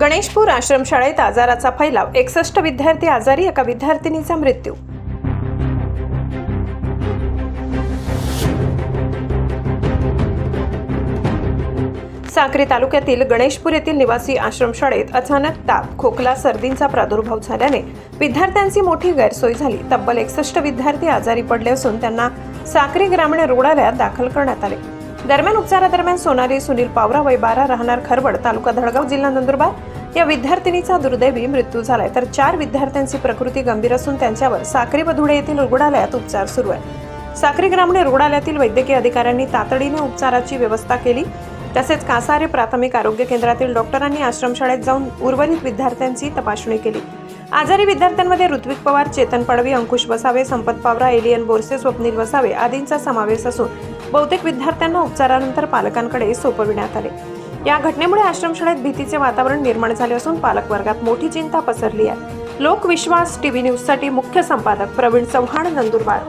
गणेशपूर आश्रमशाळेत आजाराचा फैलाव. एकसष्ट विद्यार्थी आजारी एका विद्यार्थिनीचा मृत्यू. साक्री तालुक्यातील गणेशपूर येथील निवासी आश्रमशाळेत अचानक ताप खोकला सर्दींचा प्रादुर्भाव झाल्याने विद्यार्थ्यांची मोठी गैरसोय झाली. तब्बल एकसष्ट विद्यार्थी आजारी पडले असून त्यांना साक्री ग्रामीण रुग्णालयात दाखल करण्यात आले. दरम्यान उपचारादरम्यान सोनाली सुनील पावरा वय बारा राहणार खरवड तालुका धडगाव जिल्हा नंदुरबार. या विद्यार्थिनीचा दुर्दैवी मृत्यू झालाय. तर चार विद्यार्थ्यांची प्रकृती गंभीर असून त्यांच्यावर साक्री बधुडे येथील रुग्णालयात उपचार सुरू आहे. साक्री ग्रामीण रुग्णालयातील वैद्यकीय अधिकाऱ्यांनी तातडीने उपचाराची व्यवस्था केली. तसेच कासारे प्राथमिक आरोग्य केंद्रातील डॉक्टरांनी आश्रमशाळेत जाऊन उर्वरित विद्यार्थ्यांची तपासणी केली. आजारी विद्यार्थ्यांमध्ये ऋत्विक पवार चेतन पडवी अंकुश वसावे संपत पावरा एलियन बोरसे स्वप्नील वसावे आदींचा समावेश असून बहुतेक विद्यार्थ्यांना उपचारानंतर पालकांकडे सोपविण्यात आले. या घटनेमुळे आश्रमशाळेत भीतीचे वातावरण निर्माण झाले असून पालक वर्गात मोठी चिंता पसरली आहे. लोकविश्वास टीव्ही न्यूजसाठी मुख्य संपादक प्रवीण चव्हाण नंदुरबार.